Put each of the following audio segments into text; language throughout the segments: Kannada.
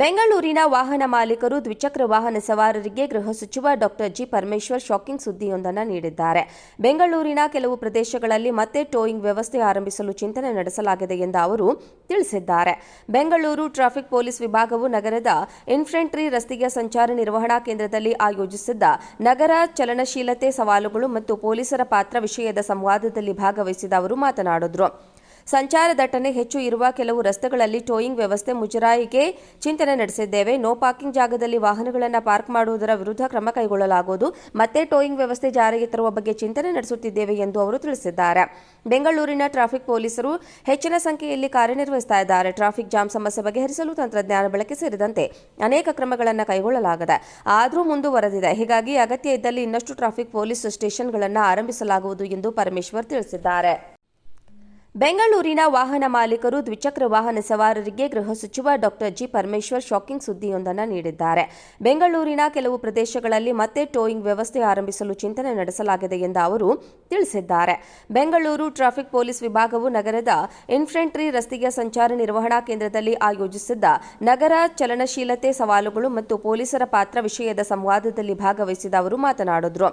ಬೆಂಗಳೂರಿನ ವಾಹನ ಮಾಲೀಕರು ದ್ವಿಚಕ್ರ ವಾಹನ ಸವಾರರಿಗೆ ಗೃಹ ಸಚಿವ ಡಾಕ್ಟರ್ ಜಿ ಪರಮೇಶ್ವರ್ ಶಾಕಿಂಗ್ ಸುದ್ದಿಯೊಂದನ್ನು ನೀಡಿದ್ದಾರೆ. ಬೆಂಗಳೂರಿನ ಕೆಲವು ಪ್ರದೇಶಗಳಲ್ಲಿ ಮತ್ತೆ ಟೋಯಿಂಗ್ ವ್ಯವಸ್ಥೆ ಆರಂಭಿಸಲು ಚಿಂತನೆ ನಡೆಸಲಾಗಿದೆ ಎಂದು ಅವರು ತಿಳಿಸಿದ್ದಾರೆ. ಬೆಂಗಳೂರು ಟ್ರಾಫಿಕ್ ಪೊಲೀಸ್ ವಿಭಾಗವು ನಗರದ ಇನ್ಫ್ರಂಟ್ರಿ ರಸ್ತೆಯ ಸಂಚಾರ ನಿರ್ವಹಣಾ ಕೇಂದ್ರದಲ್ಲಿ ಆಯೋಜಿಸಿದ್ದ ನಗರ ಚಲನಶೀಲತೆ ಸವಾಲುಗಳು ಮತ್ತು ಪೊಲೀಸರ ಪಾತ್ರ ವಿಷಯದ ಸಂವಾದದಲ್ಲಿ ಭಾಗವಹಿಸಿದ ಅವರು ಮಾತನಾಡಿದರು. ಸಂಚಾರ ದಟ್ಟಣೆ ಹೆಚ್ಚು ಇರುವ ಕೆಲವು ರಸ್ತೆಗಳಲ್ಲಿ ಟೋಯಿಂಗ್ ವ್ಯವಸ್ಥೆ ಮುಜರಾಯಿಗೆ ಚಿಂತನೆ ನಡೆಸಿದ್ದೇವೆ. ನೋ ಪಾರ್ಕಿಂಗ್ ಜಾಗದಲ್ಲಿ ವಾಹನಗಳನ್ನು ಪಾರ್ಕ್ ಮಾಡುವುದರ ವಿರುದ್ಧ ಕ್ರಮ ಕೈಗೊಳ್ಳಲಾಗುವುದು. ಮತ್ತೆ ಟೋಯಿಂಗ್ ವ್ಯವಸ್ಥೆ ಜಾರಿಗೆ ತರುವ ಬಗ್ಗೆ ಚಿಂತನೆ ನಡೆಸುತ್ತಿದ್ದೇವೆ ಎಂದು ಅವರು ತಿಳಿಸಿದ್ದಾರೆ. ಬೆಂಗಳೂರಿನ ಟ್ರಾಫಿಕ್ ಪೊಲೀಸರು ಹೆಚ್ಚಿನ ಸಂಖ್ಯೆಯಲ್ಲಿ ಕಾರ್ಯನಿರ್ವಹಿಸ್ತಾ ಇದ್ದಾರೆ. ಟ್ರಾಫಿಕ್ ಜಾಮ್ ಸಮಸ್ಯೆ ಬಗೆಹರಿಸಲು ತಂತ್ರಜ್ಞಾನ ಬಳಕೆ ಸೇರಿದಂತೆ ಅನೇಕ ಕ್ರಮಗಳನ್ನು ಕೈಗೊಳ್ಳಲಾಗಿದೆ. ಆದರೂ ಮುಂದುವರೆದಿದೆ. ಹೀಗಾಗಿ ಅಗತ್ಯ ಇದ್ದಲ್ಲಿ ಇನ್ನಷ್ಟು ಟ್ರಾಫಿಕ್ ಪೊಲೀಸ್ ಸ್ಟೇಷನ್ಗಳನ್ನು ಆರಂಭಿಸಲಾಗುವುದು ಎಂದು ಪರಮೇಶ್ವರ್ ತಿಳಿಸಿದ್ದಾರೆ. ಬೆಂಗಳೂರಿನ ವಾಹನ ಮಾಲೀಕರು ದ್ವಿಚಕ್ರ ವಾಹನ ಸವಾರರಿಗೆ ಗೃಹ ಸಚಿವ ಡಾಕ್ಟರ್ ಜಿ ಪರಮೇಶ್ವರ್ ಶಾಕಿಂಗ್ ಸುದ್ದಿಯೊಂದನ್ನು ನೀಡಿದ್ದಾರೆ. ಬೆಂಗಳೂರಿನ ಕೆಲವು ಪ್ರದೇಶಗಳಲ್ಲಿ ಮತ್ತೆ ಟೋಯಿಂಗ್ ವ್ಯವಸ್ಥೆ ಆರಂಭಿಸಲು ಚಿಂತನೆ ನಡೆಸಲಾಗಿದೆ ಎಂದು ಅವರು ತಿಳಿಸಿದ್ದಾರೆ. ಬೆಂಗಳೂರು ಟ್ರಾಫಿಕ್ ಪೊಲೀಸ್ ವಿಭಾಗವು ನಗರದ ಇನ್ಫೆಂಟ್ರಿ ರಸ್ತೆಯ ಸಂಚಾರ ನಿರ್ವಹಣಾ ಕೇಂದ್ರದಲ್ಲಿ ಆಯೋಜಿಸಿದ್ದ ನಗರ ಚಲನಶೀಲತೆ ಸವಾಲುಗಳು ಮತ್ತು ಪೊಲೀಸರ ಪಾತ್ರ ವಿಷಯದ ಸಂವಾದದಲ್ಲಿ ಭಾಗವಹಿಸಿದ ಅವರು ಮಾತನಾಡಿದರು.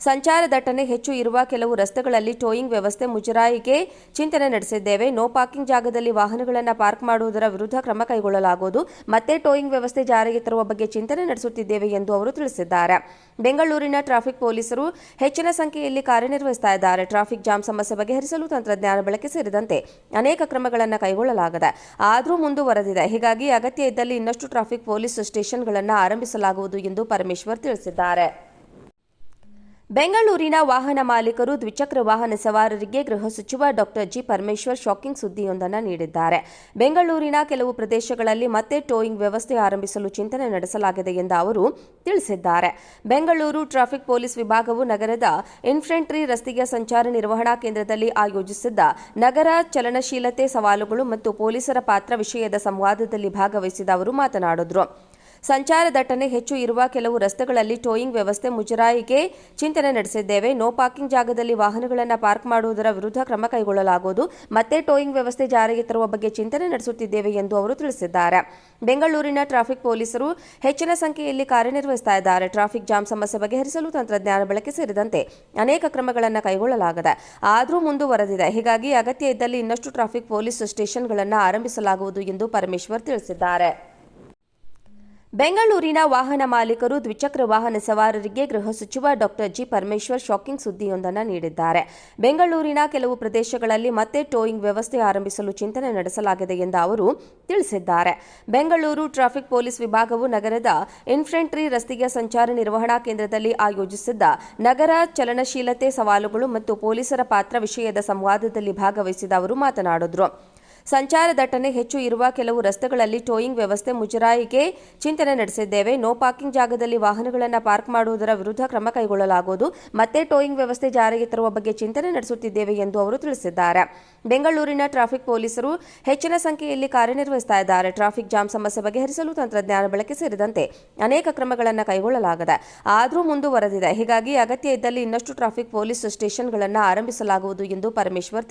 ಸಂಚಾರ ದಟ್ಟಣೆ ಹೆಚ್ಚು ಇರುವ ಕೆಲವು ರಸ್ತೆಗಳಲ್ಲಿ ಟೋಯಿಂಗ್ ವ್ಯವಸ್ಥೆ ಮುಜರಾಯಿಗೆ ಚಿಂತನೆ ನಡೆಸಿದ್ದೇವೆ. ನೋ ಪಾರ್ಕಿಂಗ್ ಜಾಗದಲ್ಲಿ ವಾಹನಗಳನ್ನು ಪಾರ್ಕ್ ಮಾಡುವುದರ ವಿರುದ್ಧ ಕ್ರಮ ಕೈಗೊಳ್ಳಲಾಗುವುದು. ಮತ್ತೆ ಟೋಯಿಂಗ್ ವ್ಯವಸ್ಥೆ ಜಾರಿಗೆ ತರುವ ಬಗ್ಗೆ ಚಿಂತನೆ ನಡೆಸುತ್ತಿದ್ದೇವೆ ಎಂದು ಅವರು ತಿಳಿಸಿದ್ದಾರೆ. ಬೆಂಗಳೂರಿನ ಟ್ರಾಫಿಕ್ ಪೊಲೀಸರು ಹೆಚ್ಚಿನ ಸಂಖ್ಯೆಯಲ್ಲಿ ಕಾರ್ಯನಿರ್ವಹಿಸ್ತಾ ಇದ್ದಾರೆ. ಟ್ರಾಫಿಕ್ ಜಾಮ್ ಸಮಸ್ಯೆ ಬಗೆಹರಿಸಲು ತಂತ್ರಜ್ಞಾನ ಬಳಕೆ ಸೇರಿದಂತೆ ಅನೇಕ ಕ್ರಮಗಳನ್ನು ಕೈಗೊಳ್ಳಲಾಗಿದೆ. ಆದರೂ ಮುಂದುವರೆದಿದೆ. ಹೀಗಾಗಿ ಅಗತ್ಯ ಇದ್ದಲ್ಲಿ ಇನ್ನಷ್ಟು ಟ್ರಾಫಿಕ್ ಪೊಲೀಸ್ ಸ್ಟೇಷನ್ಗಳನ್ನು ಆರಂಭಿಸಲಾಗುವುದು ಎಂದು ಪರಮೇಶ್ವರ್ ತಿಳಿಸಿದ್ದಾರೆ. ಬೆಂಗಳೂರಿನ ವಾಹನ ಮಾಲೀಕರು ದ್ವಿಚಕ್ರ ವಾಹನ ಸವಾರರಿಗೆ ಗೃಹ ಸಚಿವ ಡಾಕ್ಟರ್ ಜಿ ಪರಮೇಶ್ವರ್ ಶಾಕಿಂಗ್ ಸುದ್ದಿಯೊಂದನ್ನು ನೀಡಿದ್ದಾರೆ. ಬೆಂಗಳೂರಿನ ಕೆಲವು ಪ್ರದೇಶಗಳಲ್ಲಿ ಮತ್ತೆ ಟೋಯಿಂಗ್ ವ್ಯವಸ್ಥೆ ಆರಂಭಿಸಲು ಚಿಂತನೆ ನಡೆಸಲಾಗಿದೆ ಎಂದು ಅವರು ತಿಳಿಸಿದ್ದಾರೆ. ಬೆಂಗಳೂರು ಟ್ರಾಫಿಕ್ ಪೊಲೀಸ್ ವಿಭಾಗವು ನಗರದ ಇನ್ಫೆಂಟ್ರಿ ರಸ್ತೆಯ ಸಂಚಾರ ನಿರ್ವಹಣಾ ಕೇಂದ್ರದಲ್ಲಿ ಆಯೋಜಿಸಿದ್ದ ನಗರ ಚಲನಶೀಲತೆ ಸವಾಲುಗಳು ಮತ್ತು ಪೊಲೀಸರ ಪಾತ್ರ ವಿಷಯದ ಸಂವಾದದಲ್ಲಿ ಭಾಗವಹಿಸಿದ ಅವರು ಮಾತನಾಡಿದರು. ಸಂಚಾರ ದಟ್ಟಣೆ ಹೆಚ್ಚು ಇರುವ ಕೆಲವು ರಸ್ತೆಗಳಲ್ಲಿ ಟೋಯಿಂಗ್ ವ್ಯವಸ್ಥೆ ಮುಜರಾಯಿಗೆ ಚಿಂತನೆ ನಡೆಸಿದ್ದೇವೆ. ನೋ ಪಾರ್ಕಿಂಗ್ ಜಾಗದಲ್ಲಿ ವಾಹನಗಳನ್ನು ಪಾರ್ಕ್ ಮಾಡುವುದರ ವಿರುದ್ಧ ಕ್ರಮ ಕೈಗೊಳ್ಳಲಾಗುವುದು. ಮತ್ತೆ ಟೋಯಿಂಗ್ ವ್ಯವಸ್ಥೆ ಜಾರಿಗೆ ತರುವ ಬಗ್ಗೆ ಚಿಂತನೆ ನಡೆಸುತ್ತಿದ್ದೇವೆ ಎಂದು ಅವರು ತಿಳಿಸಿದ್ದಾರೆ. ಬೆಂಗಳೂರಿನ ಟ್ರಾಫಿಕ್ ಪೊಲೀಸರು ಹೆಚ್ಚಿನ ಸಂಖ್ಯೆಯಲ್ಲಿ ಕಾರ್ಯನಿರ್ವಹಿಸ್ತಾ ಇದ್ದಾರೆ. ಟ್ರಾಫಿಕ್ ಜಾಮ್ ಸಮಸ್ಯೆ ಬಗೆಹರಿಸಲು ತಂತ್ರಜ್ಞಾನ ಬಳಕೆ ಸೇರಿದಂತೆ ಅನೇಕ ಕ್ರಮಗಳನ್ನು ಕೈಗೊಳ್ಳಲಾಗಿದೆ. ಆದರೂ ಮುಂದುವರೆದಿದೆ. ಹೀಗಾಗಿ ಅಗತ್ಯ ಇದ್ದಲ್ಲಿ ಇನ್ನಷ್ಟು ಟ್ರಾಫಿಕ್ ಪೊಲೀಸ್ ಸ್ಟೇಷನ್ಗಳನ್ನು ಆರಂಭಿಸಲಾಗುವುದು ಎಂದು ಪರಮೇಶ್ವರ್ ತಿಳಿಸಿದ್ದಾರೆ. ಬೆಂಗಳೂರಿನ ವಾಹನ ಮಾಲೀಕರು ದ್ವಿಚಕ್ರ ವಾಹನ ಸವಾರರಿಗೆ ಗೃಹ ಸಚಿವ ಡಾಕ್ಟರ್ ಜಿ ಪರಮೇಶ್ವರ್ ಶಾಕಿಂಗ್ ಸುದ್ದಿಯೊಂದನ್ನು ನೀಡಿದ್ದಾರೆ. ಬೆಂಗಳೂರಿನ ಕೆಲವು ಪ್ರದೇಶಗಳಲ್ಲಿ ಮತ್ತೆ ಟೋಯಿಂಗ್ ವ್ಯವಸ್ಥೆ ಆರಂಭಿಸಲು ಚಿಂತನೆ ನಡೆಸಲಾಗಿದೆ ಎಂದು ಅವರು ತಿಳಿಸಿದ್ದಾರೆ. ಬೆಂಗಳೂರು ಟ್ರಾಫಿಕ್ ಪೊಲೀಸ್ ವಿಭಾಗವು ನಗರದ ಇನ್ಫ್ರಂಟ್ರಿ ರಸ್ತೆಯ ಸಂಚಾರ ನಿರ್ವಹಣಾ ಕೇಂದ್ರದಲ್ಲಿ ಆಯೋಜಿಸಿದ್ದ ನಗರ ಚಲನಶೀಲತೆ ಸವಾಲುಗಳು ಮತ್ತು ಪೊಲೀಸರ ಪಾತ್ರ ವಿಷಯದ ಸಂವಾದದಲ್ಲಿ ಭಾಗವಹಿಸಿದ ಅವರು ಮಾತನಾಡಿದರು. ಸಂಚಾರ ದಟ್ಟಣೆ ಹೆಚ್ಚು ಇರುವ ಕೆಲವು ರಸ್ತೆಗಳಲ್ಲಿ ಟೋಯಿಂಗ್ ವ್ಯವಸ್ಥೆ ಮುಜರಾಯಿಗೆ ಚಿಂತನೆ ನಡೆಸಿದ್ದೇವೆ. ನೋ ಪಾರ್ಕಿಂಗ್ ಜಾಗದಲ್ಲಿ ವಾಹನಗಳನ್ನು ಪಾರ್ಕ್ ಮಾಡುವುದರ ವಿರುದ್ಧ ಕ್ರಮ ಕೈಗೊಳ್ಳಲಾಗುವುದು. ಮತ್ತೆ ಟೋಯಿಂಗ್ ವ್ಯವಸ್ಥೆ ಜಾರಿಗೆ ತರುವ ಬಗ್ಗೆ ಚಿಂತನೆ ನಡೆಸುತ್ತಿದ್ದೇವೆ ಎಂದು ಅವರು ತಿಳಿಸಿದ್ದಾರೆ. ಬೆಂಗಳೂರಿನ ಟ್ರಾಫಿಕ್ ಪೊಲೀಸರು ಹೆಚ್ಚಿನ ಸಂಖ್ಯೆಯಲ್ಲಿ ಕಾರ್ಯನಿರ್ವಹಿಸ್ತಾ ಇದ್ದಾರೆ. ಟ್ರಾಫಿಕ್ ಜಾಮ್ ಸಮಸ್ಯೆ ಬಗೆಹರಿಸಲು ತಂತ್ರಜ್ಞಾನ ಬಳಕೆ ಸೇರಿದಂತೆ ಅನೇಕ ಕ್ರಮಗಳನ್ನು ಕೈಗೊಳ್ಳಲಾಗಿದೆ. ಆದರೂ ಮುಂದುವರೆದಿದೆ. ಹೀಗಾಗಿ ಅಗತ್ಯ ಇದ್ದಲ್ಲಿ ಇನ್ನಷ್ಟು ಟ್ರಾಫಿಕ್ ಪೊಲೀಸ್ ಸ್ಟೇಷನ್ಗಳನ್ನು ಆರಂಭಿಸಲಾಗುವುದು ಎಂದು ಪರಮೇಶ್ವರ್